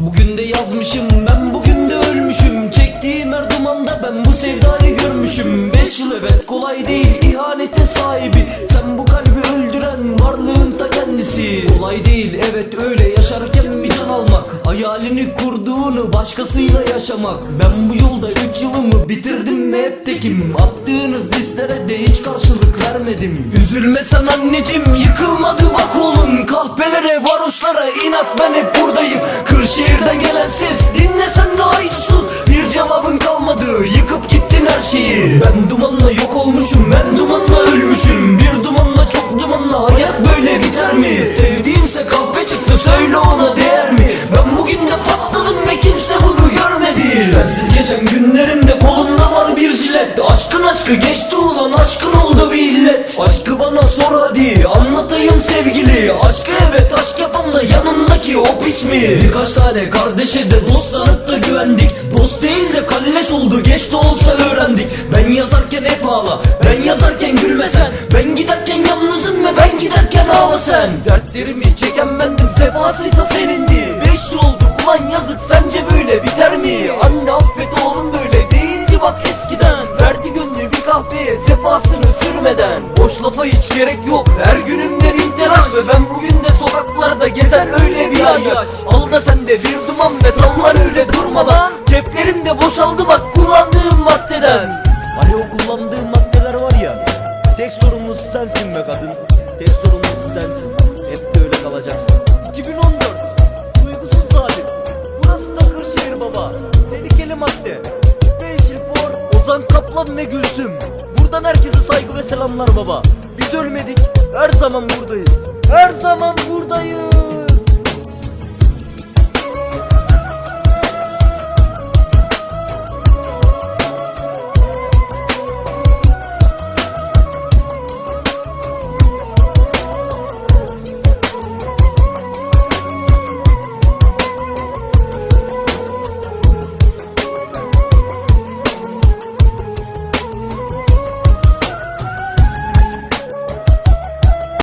Bugün de yazmışım ben bugün de ölmüşüm. Çektiğim her dumanda ben bu sevdayı görmüşüm. Beş yıl evet kolay değil ihanete sahibi. Sen bu kalbi öldüren varlığın ta kendisi. Kolay değil evet öyle yaşarken bir can almak. Hayalini kurduğunu başkasıyla yaşamak. Ben bu yolda üç yılımı bitirdim ve hep tekim. Attığınız listelere de hiç karşılık vermedim. Üzülme sen anneciğim yıkılmadı bak olun Kahpelere varoşlara inat ben hep Kırşehir'den gelen ses. Dinlesen daha hiç sus Bir cevabın kalmadı. Yıkıp gittin her şeyi. Ben dumanla yok olmuşum. Ben dumanla ölmüşüm. Bir dumanla çok dumanla hayat böyle biter mi? Sevdiğimse kahve çıktı. Söyle ona değer mi? Ben bugün de patladım ve kimse bunu görmedi. Sensiz geçen günlerimde kolumda var bir jilet Aşkın aşkı geçti ulan aşkın oldu bir illet. Aşkı bana sor hadi anlatayım sevgili. Aşkı evet aşk yapan da yanındaki o piç mi? Birkaç tane kardeşe de dost sanıp da güvendik. Dost değil de kalleş oldu geç de olsa öğrendik. Ben yazarken hep ağla ben yazarken gülme sen. Ben giderken yalnızım ve ben giderken ağla sen. Dertlerimi çeken bendim sefasıysa senindi kahveye sefasını sürmeden. Boş lafa hiç gerek yok. Her günümde bin telaş Ve ben bugün de sokaklarda gezen öyle bir ayyaş. Al da sen de bir duman ve sallar öyle durma lan Ceplerim de boşaldı bak kullandığım maddeden. Hani o kullandığım maddeler var ya. Tek sorumlusu sensin be kadın. Tek sorumlusu sensin. Hep de öyle kalacaksın 2014 Duygusuz zalim. Burası da Kırşehir baba. Tehlikeli madde. Special for Ozan Kaplan ve Gülsüm Buradan herkese saygı ve selamlar baba. Biz ölmedik Her zaman buradayız. Her zaman buradayız